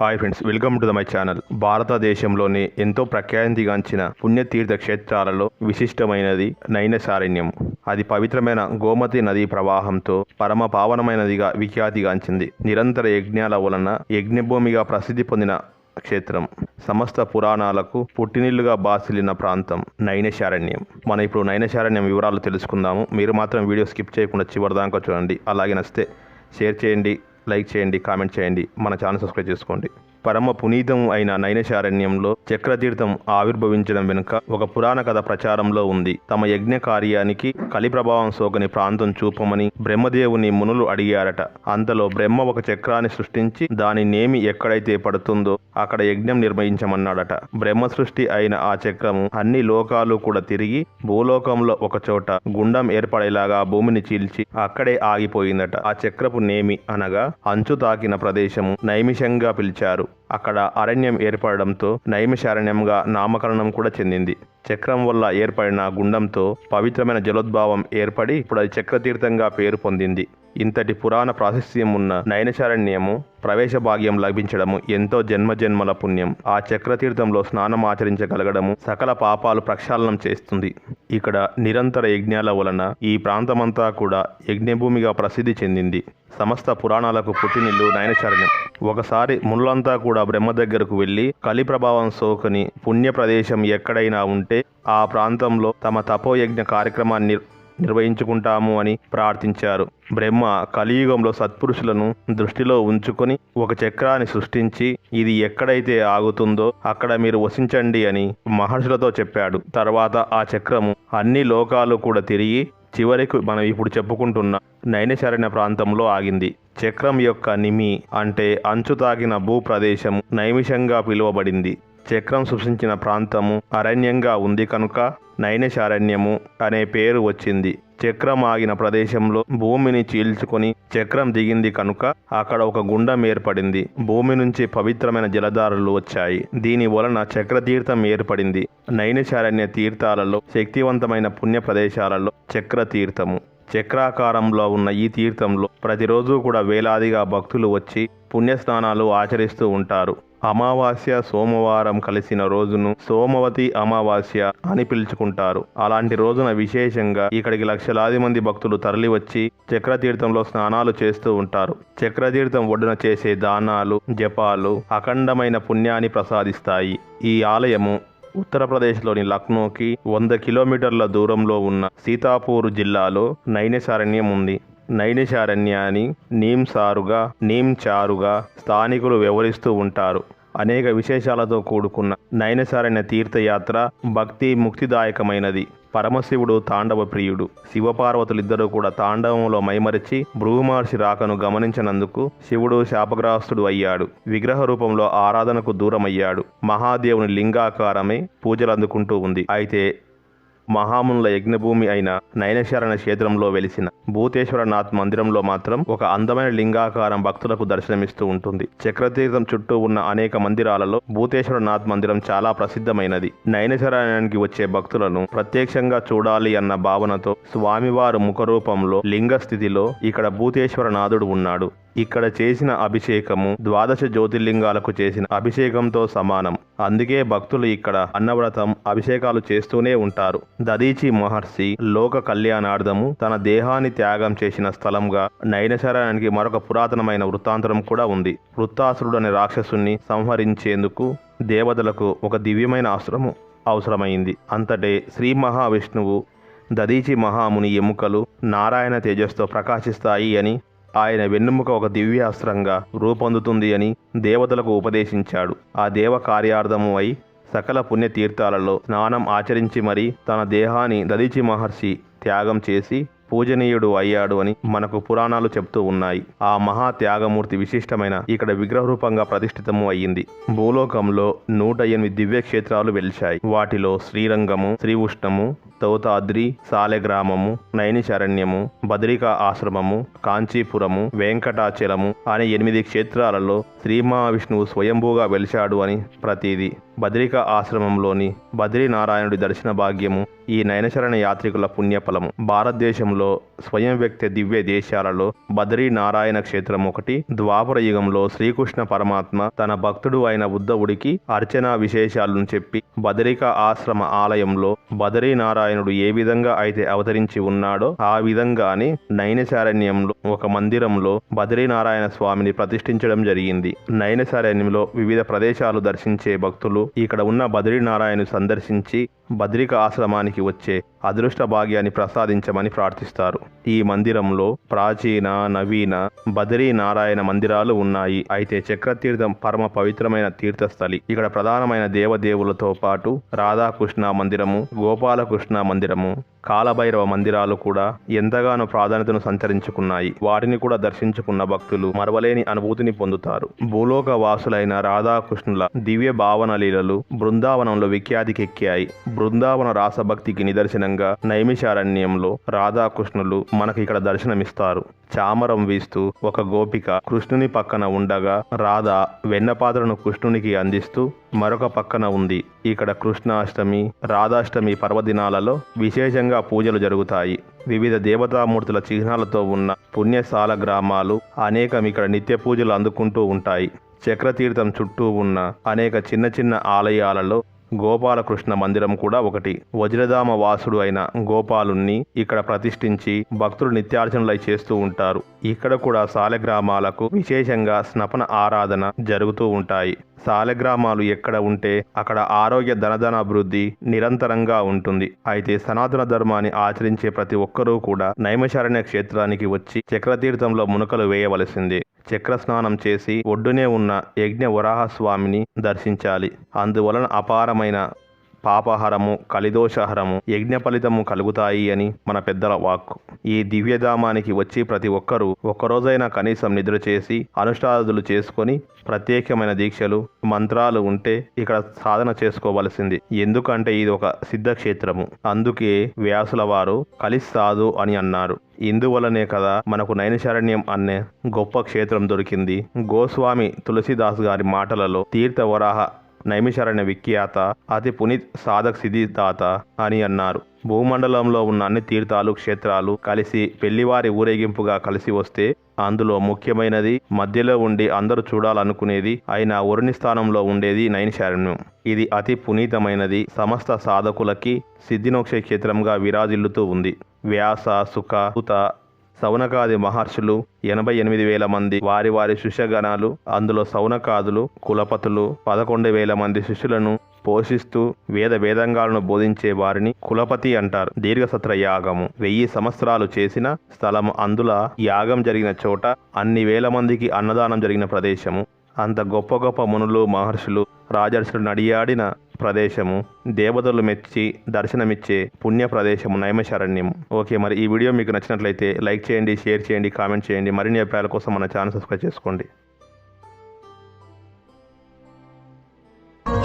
Hi friends welcome to the my channel భారతదేశంలోని ఎంతో ప్రఖ్యాతిగాంచిన పుణ్యతీర్థ క్షేత్రాలలో విశిష్టమైనది నైనసారణ్యం. అది పవిత్రమైన గోమతి నదీ ప్రవాహంతో పరమ పావనమైనదిగా విఖ్యాతిగాంచింది. నిరంతర యజ్ఞాల వలన యజ్ఞభూమిగా ప్రసిద్ధి పొందిన క్షేత్రం. సమస్త పురాణాలకు పుట్టినిల్లుగా బాసిలిన ప్రాంతం నైనశారణ్యం మనం ఇప్పుడు నైనశారణ్యం వివరాలు తెలుసుకుందాము. మీరు మాత్రం వీడియో స్కిప్ చేయకుండా చివరిదాకా చూడండి. అలాగే నచ్చితే షేర్ చేయండి. లైక్ చేయండి కామెంట్ చేయండి. మన ఛానల్ సబ్స్క్రైబ్ చేసుకోండి. పరమ పునీతం అయిన నైనశారణ్యంలో చక్రతీర్థం ఆవిర్భవించడం వెనుక ఒక పురాణ కథ ప్రచారంలో ఉంది. తమ యజ్ఞ కార్యానికి కలి ప్రభావం సోకని ప్రాంతం చూపమని బ్రహ్మదేవుని మునులు అడిగారట. అంతలో బ్రహ్మ ఒక చక్రాన్ని సృష్టించి దాని నేమి ఎక్కడైతే పడుతుందో అక్కడ యజ్ఞం నిర్వహించమన్నాడట. బ్రహ్మ సృష్టి అయిన ఆ చక్రము అన్ని లోకాలు కూడా తిరిగి భూలోకంలో ఒక చోట గుండం ఏర్పడేలాగా భూమిని చీల్చి అక్కడే ఆగిపోయిందట. ఆ చక్రపు నేమి అనగా అంచు తాకిన ప్రదేశము నైమిషంగా పిలిచారు. అక్కడ అరణ్యం ఏర్పడడంతో నైమిషారణ్యంగా నామకరణం కూడా చెందింది. చక్రం వల్ల ఏర్పడిన గుండంతో పవిత్రమైన జలోద్భావం ఏర్పడి ఇప్పుడు అది చక్రతీర్థంగా పేరు పొందింది. ఇంతటి పురాణ ప్రాశస్యం ఉన్న నయనశారణ్యము ప్రవేశ భాగ్యం లభించడము ఎంతో జన్మజన్మల పుణ్యం. ఆ చక్రతీర్థంలో స్నానం ఆచరించగలగడము సకల పాపాలు ప్రక్షాళనం చేస్తుంది. ఇక్కడ నిరంతర యజ్ఞాల వలన ఈ ప్రాంతమంతా కూడా యజ్ఞభూమిగా ప్రసిద్ధి చెందింది. సమస్త పురాణాలకు పుట్టినిల్లు నయనశారణ్యం. ఒకసారి ముళ్ళంతా కూడా బ్రహ్మ దగ్గరకు వెళ్ళి కలి ప్రభావం సోకని పుణ్య ప్రదేశం ఎక్కడైనా ఉంటే ఆ ప్రాంతంలో తమ తపోయజ్ఞ కార్యక్రమాన్ని నిర్వహించుకుంటాము అని ప్రార్థించారు. బ్రహ్మ కలియుగంలో సత్పురుషులను దృష్టిలో ఉంచుకొని ఒక చక్రాన్ని సృష్టించి ఇది ఎక్కడైతే ఆగుతుందో అక్కడ మీరు వసించండి అని మహర్షులతో చెప్పాడు. తర్వాత ఆ చక్రము అన్ని లోకాలు కూడా తిరిగి చివరికి మనం ఇప్పుడు చెప్పుకుంటున్న నైనశరణ్య ప్రాంతంలో ఆగింది. చక్రం యొక్క నిమి అంటే అంచు తాకిన భూప్రదేశం నైమిషంగా పిలువబడింది. చక్రం సృష్టించిన ప్రాంతము అరణ్యంగా ఉంది కనుక నైనశారణ్యము అనే పేరు వచ్చింది. చక్రం ఆగిన ప్రదేశంలో భూమిని చీల్చుకొని చక్రం దిగింది కనుక అక్కడ ఒక గుండం ఏర్పడింది. భూమి నుంచి పవిత్రమైన జలధారలు వచ్చాయి. దీని వలన చక్రతీర్థం ఏర్పడింది. నైనశారణ్య తీర్థాలలో శక్తివంతమైన పుణ్య ప్రదేశాలలో చక్రతీర్థము. చక్రాకారంలో ఉన్న ఈ తీర్థంలో ప్రతిరోజు కూడా వేలాదిగా భక్తులు వచ్చి పుణ్యస్నానాలు ఆచరిస్తూ ఉంటారు. అమావాస్య సోమవారం కలిసిన రోజును సోమవతి అమావాస్య అని పిలుచుకుంటారు. అలాంటి రోజున విశేషంగా ఇక్కడికి లక్షలాది మంది భక్తులు తరలివచ్చి చక్రతీర్థంలో స్నానాలు చేస్తూ ఉంటారు. చక్రతీర్థం ఒడ్డున చేసే దానాలు జపాలు అఖండమైన పుణ్యాన్ని ప్రసాదిస్తాయి. ఈ ఆలయము ఉత్తరప్రదేశ్లోని లక్నోకి వంద కిలోమీటర్ల దూరంలో ఉన్న సీతాపూర్ జిల్లాలో నైనసారణ్యం ఉంది. నైనశారణ్యాన్ని నీమ్ సారుగా నీమ్ చారుగా స్థానికులు వ్యవహరిస్తూ ఉంటారు. అనేక విశేషాలతో కూడుకున్న నైనసారణ్య తీర్థయాత్ర భక్తి ముక్తిదాయకమైనది. పరమశివుడు తాండవ ప్రియుడు. శివపార్వతులిద్దరూ కూడా తాండవంలో మైమరిచి భృగుమహర్షి రాకను గమనించినందుకు శివుడు శాపగ్రహస్థుడు అయ్యాడు. విగ్రహ రూపంలో ఆరాధనకు దూరమయ్యాడు. మహాదేవుని లింగాకారమే పూజలు అందుకుంటూ ఉంది. అయితే మహామునుల యజ్ఞభూమి అయిన నయనశరణ క్షేత్రంలో వెలిసిన భూతేశ్వరనాథ్ మందిరంలో మాత్రం ఒక అందమైన లింగాకారం భక్తులకు దర్శనమిస్తూ ఉంటుంది. చక్రతీర్థం చుట్టూ ఉన్న అనేక మందిరాలలో భూతేశ్వరనాథ్ మందిరం చాలా ప్రసిద్ధమైనది. నయనశరణానికి వచ్చే భక్తులను ప్రత్యక్షంగా చూడాలి అన్న భావనతో స్వామివారు ముఖరూపంలో లింగ స్థితిలో ఇక్కడ భూతేశ్వరనాథుడు ఉన్నాడు. ఇక్కడ చేసిన అభిషేకము ద్వాదశ జ్యోతిర్లింగాలకు చేసిన అభిషేకంతో సమానం. అందుకే భక్తులు ఇక్కడ అన్నవ్రతం అభిషేకాలు చేస్తూనే ఉంటారు. దదీచి మహర్షి లోక కళ్యాణార్థము తన దేహాన్ని త్యాగం చేసిన స్థలంగా నైనశరానికి మరొక పురాతనమైన వృత్తాంతరం కూడా ఉంది. వృత్తాసురుడు అనే రాక్షసుని సంహరించేందుకు దేవతలకు ఒక దివ్యమైన ఆశ్రము అవసరమైంది. అంతటే శ్రీ మహావిష్ణువు దదీచి మహాముని ఎముకలు నారాయణ తేజస్తో ప్రకాశిస్తాయి అని ఆయన వెన్నెముక ఒక దివ్యాస్త్రంగా రూపొందుతుంది అని దేవతలకు ఉపదేశించాడు. ఆ దేవ కార్యార్థము అయి సకల పుణ్యతీర్థాలలో స్నానం ఆచరించి మరి తన దేహాన్ని దదిచి మహర్షి త్యాగం చేసి పూజనీయుడు అయ్యాడు అని మనకు పురాణాలు చెప్తూ ఉన్నాయి. ఆ మహా త్యాగమూర్తి విశిష్టమైన ఇక్కడ విగ్రహ రూపంగా ప్రతిష్ఠితము అయ్యింది. భూలోకంలో నూట ఎనిమిది దివ్య క్షేత్రాలు వెలిశాయి. వాటిలో శ్రీరంగము శ్రీ ఉష్ణము తౌతాద్రి సాలెగ్రామము నైనిశరణ్యము బద్రికా ఆశ్రమము కాంచీపురము వెంకటాచలము అనే ఎనిమిది క్షేత్రాలలో శ్రీ మహావిష్ణువు స్వయంభూగా వెలిశాడు అని ప్రతీది. బద్రికా ఆశ్రమంలోని బద్రీనారాయణుడి దర్శన భాగ్యము ఈ నయనశరణ యాత్రికుల పుణ్యఫలము. భారతదేశంలో స్వయం వ్యక్తి దివ్య దేశాలలో బద్రీ నారాయణ క్షేత్రం ఒకటి ద్వాపర యుగంలో శ్రీకృష్ణ పరమాత్మ తన భక్తుడు అయిన ఉద్ధవుడికి అర్చనా విశేషాలను చెప్పి బదరిక ఆశ్రమ ఆలయంలో బదరీ నారాయణుడు ఏ విధంగా అయితే అవతరించి ఉన్నాడో ఆ విధంగానే నైనశారణ్యంలో ఒక మందిరంలో బద్రీనారాయణ స్వామిని ప్రతిష్ఠించడం జరిగింది. నైనశారణ్యంలో వివిధ ప్రదేశాలు దర్శించే భక్తులు ఇక్కడ ఉన్న బద్రీనారాయణ సందర్శించి బద్రిక ఆశ్రమానికి వచ్చే అదృష్ట భాగ్యాన్ని ప్రసాదించమని ప్రార్థిస్తారు. ఈ మందిరంలో ప్రాచీన నవీన బదరీ నారాయణ మందిరాలు ఉన్నాయి. అయితే చక్రతీర్థం పరమ పవిత్రమైన తీర్థస్థలి. ఇక్కడ ప్రధానమైన దేవదేవులతో పాటు రాధాకృష్ణ మందిరము గోపాలకృష్ణ మందిరము కాలభైరవ మందిరాలు కూడా ఎంతగానో ప్రాధాన్యతను సంచరించుకున్నాయి వాటిని కూడా దర్శించుకున్న భక్తులు మరవలేని అనుభూతిని పొందుతారు. భూలోక వాసులైన రాధాకృష్ణుల దివ్య భావన లీలలు బృందావనంలో విఖ్యాతికెక్కాయి. బృందావన రాసభక్తికి నిదర్శనంగా నైమిషారణ్యంలో రాధాకృష్ణులు మనకి ఇక్కడ దర్శనమిస్తారు. చామరం వీస్తూ ఒక గోపిక కృష్ణుని పక్కన ఉండగా రాధ వెన్నపాత్రను కృష్ణునికి అందిస్తూ మరొక పక్కన ఉంది. ఇక్కడ కృష్ణాష్టమి రాధాష్టమి పర్వదినాలలో విశేషంగా పూజలు జరుగుతాయి. వివిధ దేవతామూర్తుల చిహ్నాలతో ఉన్న పుణ్యశాల గ్రామాలు అనేకం ఇక్కడ నిత్య పూజలు అందుకుంటూ ఉంటాయి. చక్రతీర్థం చుట్టూ ఉన్న అనేక చిన్న చిన్న ఆలయాలలో గోపాలకృష్ణ మందిరం కూడా ఒకటి. వజ్రధామ వాసుడు అయిన గోపాలుణ్ణి ఇక్కడ ప్రతిష్ఠించి భక్తులు నిత్యార్చనలై చేస్తూ ఉంటారు. ఇక్కడ కూడా సాలెగ్రామాలకు విశేషంగా స్నపన ఆరాధన జరుగుతూ ఉంటాయి. సాలెగ్రామాలు ఎక్కడ ఉంటే అక్కడ ఆరోగ్య ధనధనాభివృద్ధి నిరంతరంగా ఉంటుంది. అయితే సనాతన ధర్మాన్ని ఆచరించే ప్రతి ఒక్కరూ కూడా నైమశారణ్య క్షేత్రానికి వచ్చి చక్రతీర్థంలో మునకలు వేయవలసిందే. చక్ర స్నానం చేసి ఒడ్డునే ఉన్న యజ్ఞ వరాహస్వామిని దర్శించాలి. అందువలన అపారమైన పాపహరము కలిదోషహరము యజ్ఞ ఫలితము కలుగుతాయి అని మన పెద్దల వాక్కు. ఈ దివ్యధామానికి వచ్చి ప్రతి ఒక్కరూ ఒక్కరోజైనా కనీసం నిద్ర చేసి అనుష్ఠాదులు చేసుకొని ప్రత్యేకమైన దీక్షలు మంత్రాలు ఉంటే ఇక్కడ సాధన చేసుకోవలసింది. ఎందుకంటే ఇది ఒక సిద్ధక్షేత్రము. అందుకే వ్యాసుల వారు కలిస్తాదు అని అన్నారు. ఇందువలనే కదా మనకు నైనశారణ్యం అనే గొప్ప క్షేత్రం దొరికింది. గోస్వామి తులసిదాస్ గారి మాటలలో తీర్థవరాహ నైమిషారణ్య విఖ్యాత అతి పునీత్ సాధక్ సిద్ధిదాత అని అన్నారు. భూమండలంలో ఉన్న అన్ని తీర్థాలు క్షేత్రాలు కలిసి పెళ్ళివారి ఊరేగింపుగా కలిసి వస్తే అందులో ముఖ్యమైనది మధ్యలో ఉండి అందరూ చూడాలనుకునేది అయిన ఉరుని స్థానంలో ఉండేది నైన్శారణ్యం ఇది అతి పునీతమైనది. సమస్త సాధకులకి సిద్ధినోక్ష క్షేత్రంగా విరాజిల్లుతూ ఉంది. వ్యాస సుఖ సుత సౌనకాది మహర్షులు ఎనభై ఎనిమిది వేల మంది వారి వారి శిష్యగణాలు అందులో సౌనకాదులు కులపతులు పదకొండు వేల మంది శిష్యులను పోషిస్తూ వేద వేదంగాలను బోధించే వారిని కులపతి అంటారు. దీర్ఘసత్ర యాగము. వెయ్యి సంవత్సరాలు చేసిన స్థలము అందుల యాగం జరిగిన చోట అన్ని వేల మందికి అన్నదానం జరిగిన ప్రదేశము. అంత గొప్ప గొప్ప మునులు మహర్షులు రాజర్షులు నడియాడిన ప్రదేశము. దేవతలు మెచ్చి దర్శనమిచ్చే పుణ్య ప్రదేశము నైమశరణ్యం ఓకే మరి ఈ వీడియో మీకు నచ్చినట్లయితే లైక్ చేయండి షేర్ చేయండి కామెంట్ చేయండి. మరిన్ని అభిప్రాయాల కోసం మన ఛానల్ సబ్స్క్రైబ్ చేసుకోండి.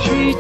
Sri